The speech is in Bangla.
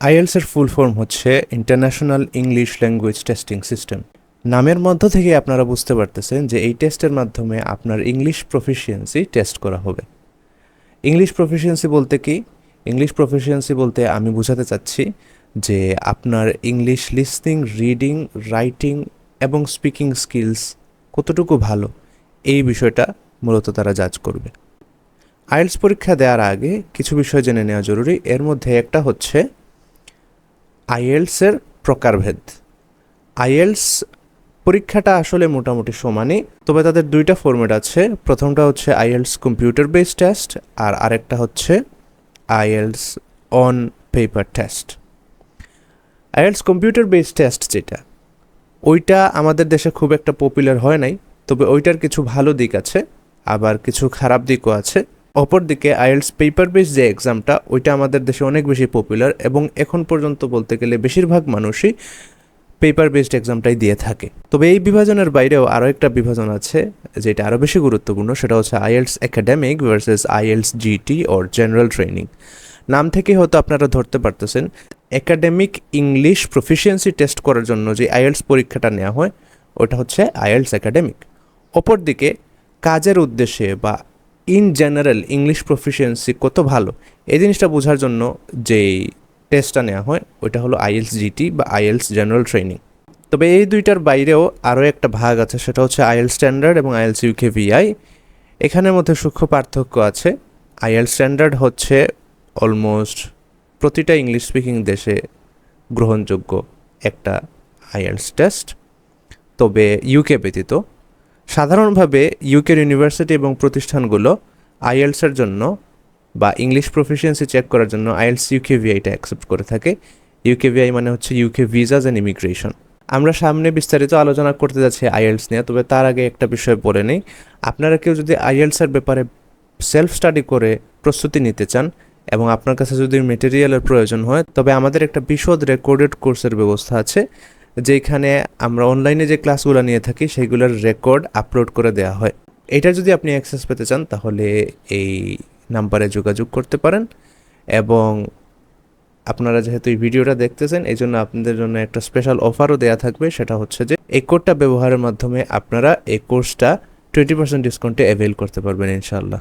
আইএলসের ফুল ফর্ম হচ্ছে International English Language Testing System নামের মধ্য থেকে আপনারা বুঝতে পারতেছেন যে এই টেস্টের মাধ্যমে আপনার ইংলিশ প্রফিসিয়েন্সি টেস্ট করা হবে। ইংলিশ প্রফিসিয়েন্সি বলতে কি? ইংলিশ প্রফিসিয়েন্সি বলতে আমি বোঝাতে চাচ্ছি যে আপনার ইংলিশ লিসনিং রিডিং রাইটিং এবং স্পিকিং স্কিলস কতটুকু ভালো, এই বিষয়টা মূলত তারা জাজ করবে। আইএলস পরীক্ষা দেওয়ার আগে কিছু বিষয় জেনে নেওয়া জরুরি। এর মধ্যে একটা হচ্ছে আইএলসের প্রকারভেদ আইএলস পরীক্ষাটা আসলে মোটামুটি সমানই, তবে তাদের দুইটা ফরম্যাট আছে। প্রথমটা হচ্ছে আইএলস কম্পিউটার বেসড টেস্ট আর আরেকটা হচ্ছে IELTS on paper test IELTS computer based test যেটা, ওইটা আমাদের দেশে খুব একটা পপুলার হয় নাই, তবে ওইটার কিছু ভালো দিক আছে, আবার কিছু খারাপ দিকও আছে। অপরদিকে আইএলস পেপার বেস যে এক্সামটা ওইটা আমাদের দেশে অনেক বেশি পপুলার এবং এখন পর্যন্ত বলতে গেলে বেশিরভাগ মানুষই পেপার বেসড এক্সামটাই দিয়ে থাকে। তবে এই বিভাজনের বাইরেও আরও একটা বিভাজন আছে, যেটা আরও বেশি গুরুত্বপূর্ণ, সেটা হচ্ছে IELTS academic versus IELTS GT ওর জেনারেল ট্রেনিং নাম থেকে হয়তো আপনারা ধরতে পারতেছেন একাডেমিক ইংলিশ প্রফিসিয়েন্সি টেস্ট করার জন্য যে আইএলস পরীক্ষাটা নেওয়া হয়, ওটা হচ্ছে আইএলস একাডেমিক অপরদিকে কাজের উদ্দেশ্যে বা ইন জেনারেল ইংলিশ প্রফিসিয়েন্সি কত ভালো? এই জিনিসটা বোঝার জন্য যেই টেস্টটা নেওয়া হয়, ওইটা হলো আইএলস জিটি বা আইএলস জেনারেল ট্রেনিং তবে এই দুইটার বাইরেও আরও একটা ভাগ আছে, সেটা হচ্ছে আইএলস স্ট্যান্ডার্ড এবং আইএলস ইউকে ভিআই এখানের মধ্যে সূক্ষ্ম পার্থক্য আছে আইএলস স্ট্যান্ডার্ড হচ্ছে অলমোস্ট প্রতিটা ইংলিশ স্পিকিং দেশে গ্রহণযোগ্য একটা আইএলস টেস্ট তবে ইউকে ব্যতীত সাধারণভাবে ইউকের ইউনিভার্সিটি এবং প্রতিষ্ঠানগুলো আইএলসের জন্য বা ইংলিশ প্রফিসিয়েন্সি চেক করার জন্য আইএলস ইউকে ভিআইটা অ্যাকসেপ্ট করে থাকে। ইউকে ভিআই মানে হচ্ছে ইউকে ভিসাজ অ্যান্ড ইমিগ্রেশন আমরা সামনে বিস্তারিত আলোচনা করতে যাচ্ছি আইএলস নিয়ে, তবে তার আগে একটা বিষয় বলে নেই। আপনারা কেউ যদি আইএলসের ব্যাপারে সেলফ স্টাডি করে প্রস্তুতি নিতে চান এবং আপনার কাছে যদি মেটেরিয়ালের প্রয়োজন হয়, তবে আমাদের একটা বিশদ রেকর্ডেড কোর্সের ব্যবস্থা আছে। যেখানে আমরা অনলাইনে যে ক্লাসগুলো নিয়ে থাকি সেইগুলোর রেকর্ড আপলোড করে দেওয়া হয়। এটা যদি আপনি অ্যাক্সেস পেতে চান, তাহলে এই নাম্বারে যোগাযোগ করতে পারেন এবং আপনারা যেহেতু এই ভিডিওটা দেখতেছেন এই জন্য আপনাদের জন্য একটা স্পেশাল অফারও দেওয়া থাকবে। সেটা হচ্ছে যে, এই কোডটা ব্যবহারের মাধ্যমে আপনারা এই কোর্সটা টোয়েন্টি পার্সেন্ট ডিসকাউন্টে অ্যাভেল করতে পারবেন ইনশাল্লাহ